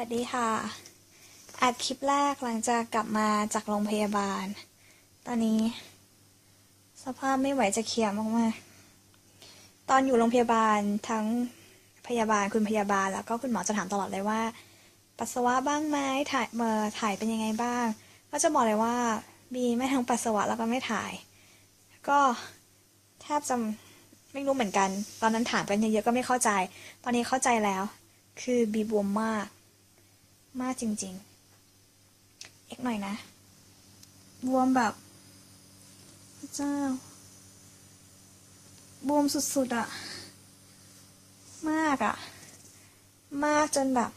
วัสดีค่ะ อัดคลิปแรกหลังจากกลับมาจากโรงพยาบาล ตอนนี้ สภาพไม่ไหวจะเคียมมากๆ ตอนอยู่โรงพยาบาลทั้งพยาบาลคุณพยาบาลแล้วก็คุณหมอจะถามตลอดเลยว่า ปัสสาวะบ้างไหมถ่ายเมื่อถ่ายเป็นยังไงบ้าง ก็จะบอกเลยว่าบีไม่ทั้งปัสสาวะแล้วก็ไม่ถ่าย ก็แทบจะไม่รู้เหมือนกัน ตอนนั้นถามกันเยอะๆก็ไม่เข้าใจ ตอนนี้เข้าใจแล้ว คือบีบวมมาก มากจริง ๆ เอ็กหน่อยนะบวมแบบพระเจ้าบวมสุดๆอะมากอะมากจนแบบ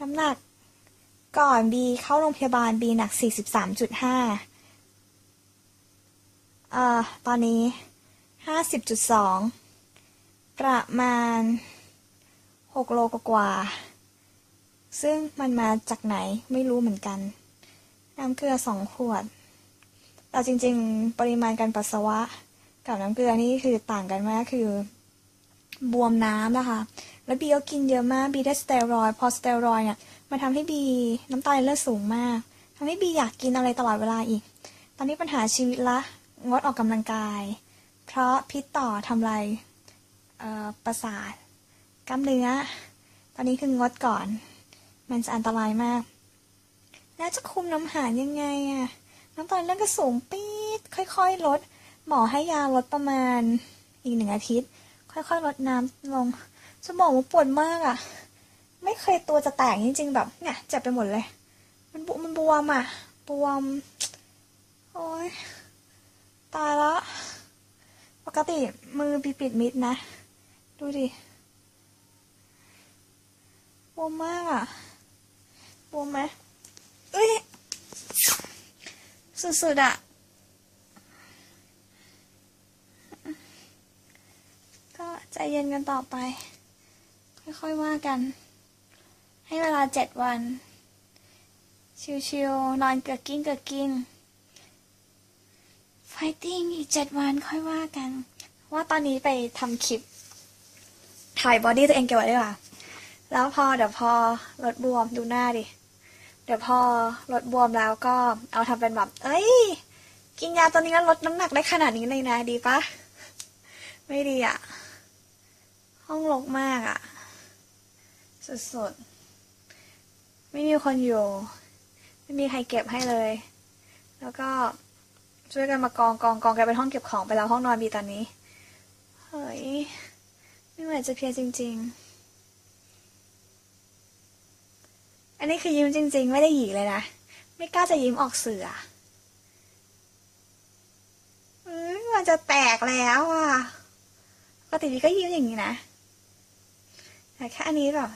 น้ำหนักก่อนบีเข้าโรงพยาบาลบีหนัก 43.5 เอ่อ ตอนนี้ 50.2 ประมาณ 6 โลกว่าๆ ซึ่งมันมาจากไหนไม่รู้เหมือนกัน น้ำเกลือสองขวด แต่จริงๆ ปริมาณการปัสสาวะ กับน้ำเกลือนี่คือต่างกันมากคือบวมน้ำนะคะ แล้วบีก็กินเยอะมาก บีได้สเตียรอยพอสเตียรอยเนี่ยมันทำให้บีน้ำตาลในเลือดสูงมากทำให้บีอยากกินอะไรตลอดเวลาอีก ตอนนี้ปัญหาชีวิตละ งดออกกำลังกาย เพราะพิษต่อทำลายประสาทกล้ามเนื้อ ตอนนี้คืองดก่อน มันจะอันตรายมาก แล้วจะคุมน้ำหารยังไงอะน้ำตาลเลือดก็สูงปี๊ดค่อยๆ ลด หมอให้ยาลดประมาณ อีกหนึ่งอาทิตย์ ค่อยๆ ลดน้ำลงจะบอกว่าปวดมากอะไม่เคยตัวจะแตกจริงๆแบบเนี่ยเจ็บไปหมดเลย มันบวมันบวมอะบวม โอ้ยตายละปกติมือปิดปิดมิดนะ ดูดิบวมมากอะ บวมไหมเอ้ยสุดๆอะก็ใจเย็นกันต่อไป ค่อยๆว่ากัน ให้เวลาเจ็ดวัน ชิวๆนอนเกือกกิ้งเกือกกิ้งไฟติ้งอีกเจ็ดวันค่อยว่ากัน ว่าตอนนี้ไปทำคลิป ถ่ายบอดี้ตัวเองเก็บไว้ดีกว่า แล้วพอเดี๋ยวพอลดบวมดูหน้าดิ เดี๋ยวพอลดบวมแล้วก็เอาทำเป็นแบบ เอ้ย กินยาตัวนี้แล้วลดน้ำหนักได้ขนาดนี้เลยนะดีปะไม่ดีอะห้องรกมากอะสุดๆ ไม่มีคนอยู่ ไม่มีใครเก็บให้เลย แล้วก็ช่วยกันมากองกองกองกันเป็นห้องเก็บของไปแล้วห้องนอนบีตอนนี้ เฮ้ย ไม่ไหวจะเพียจริง ๆ อั นนี้คือยิ้มจริง ๆ ไม่ได้หยีเลยนะ ไม่กล้าจะยิ้มออกเสืออมันจะแตกแล้วอะปกติพี่ก็ยิ้มอย่างนี้นะ แต่แค่อันนี้แบบ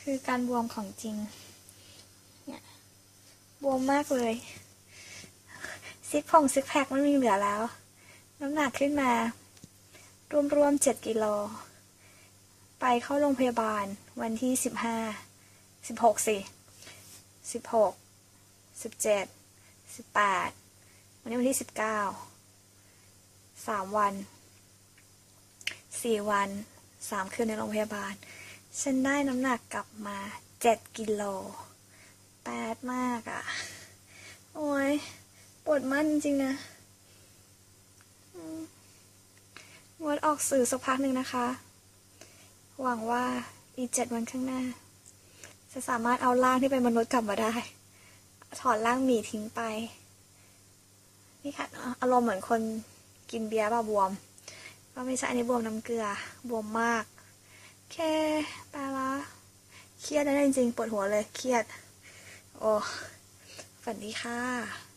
คือการบวมของจริง เนี่ยบวมมากเลยซิกพองซิกแพคไม่มีเหลือแล้ว น้ำหนักขึ้นมารวมๆเจ็ดกิโล ไปเข้าโรงพยาบาลวันที่สิบห้าสิบหกสิสิบหกสิบเจ็ดสิบแปดวันนี้วันที่สิบเก้าสามวันสี่วันสามคืนในโรงพยาบาล ฉันได้น้ำหนักกลับมาเจ็ดกิโลแปดมากอะ่ะ โอ้ยปวดมันจริงนะงดออกสื่อสักพักหนึ่งนะคะ หวังว่าอีกเจ็ดวันข้างหน้า จะสามารถเอาร่างที่เป็นมนุษย์กลับมาได้ ถอดร่างหมีทิ้งไป นี่ค่ะอารมณ์เหมือนคนกินเบียร์ป่ะบวม ก็ไม่ใช่อันนี้บวมน้ำเกลือบวมมากแค่ตายละเครียดนะจริงๆปวดหัวเลยเครียด โอ้ฝันดีค่ะ